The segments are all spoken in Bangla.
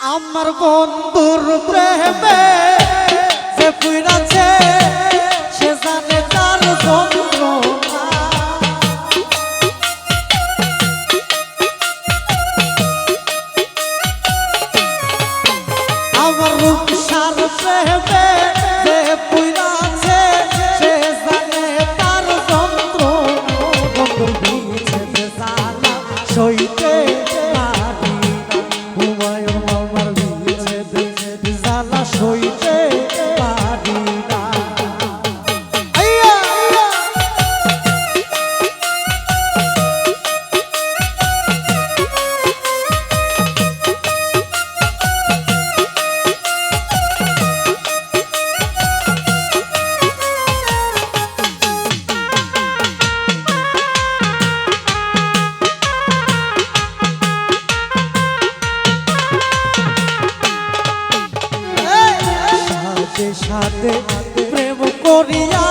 আমার বন্ধুর প্রেমে যে পুরাছে সাথে সাথে প্রেম করিয়া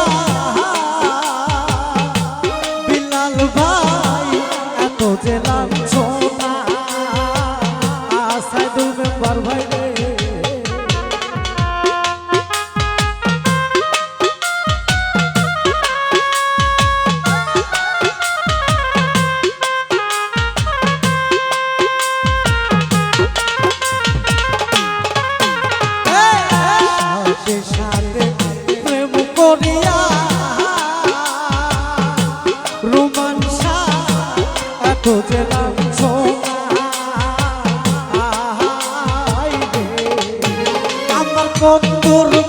socorro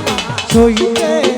সইতে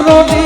চরণে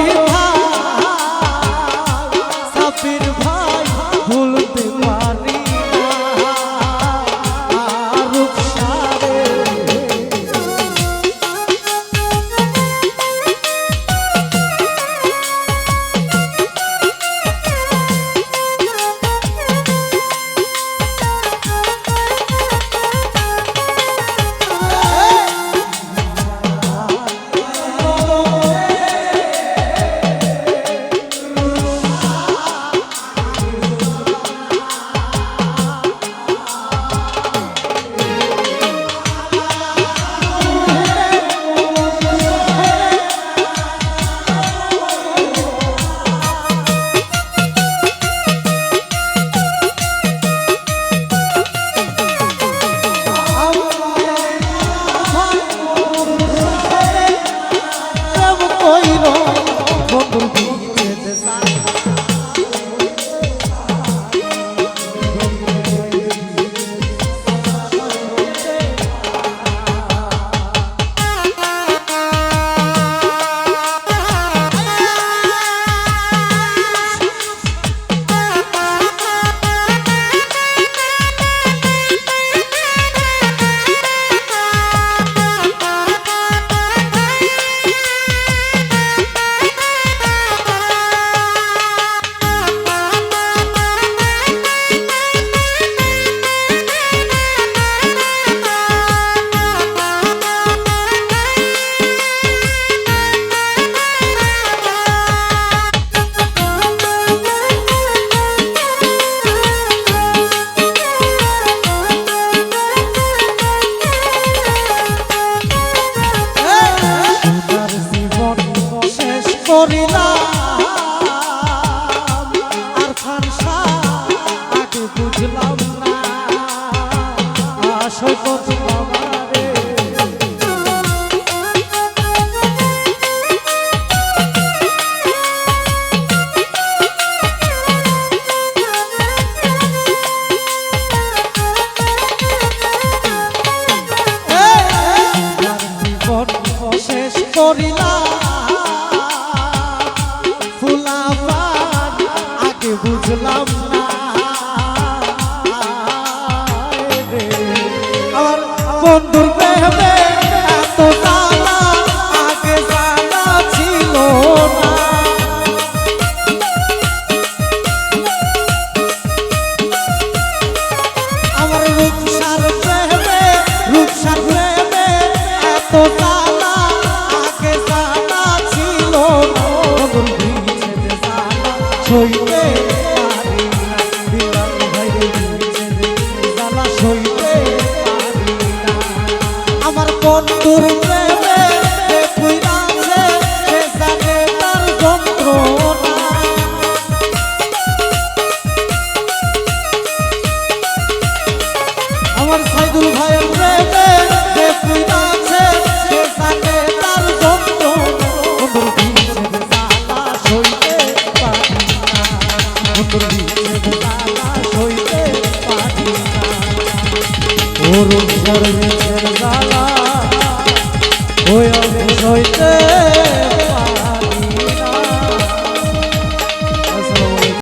শেষ করিলা আমার বন্ধুর মরুক ধর্মের জ্বালা। হয়ে হইতে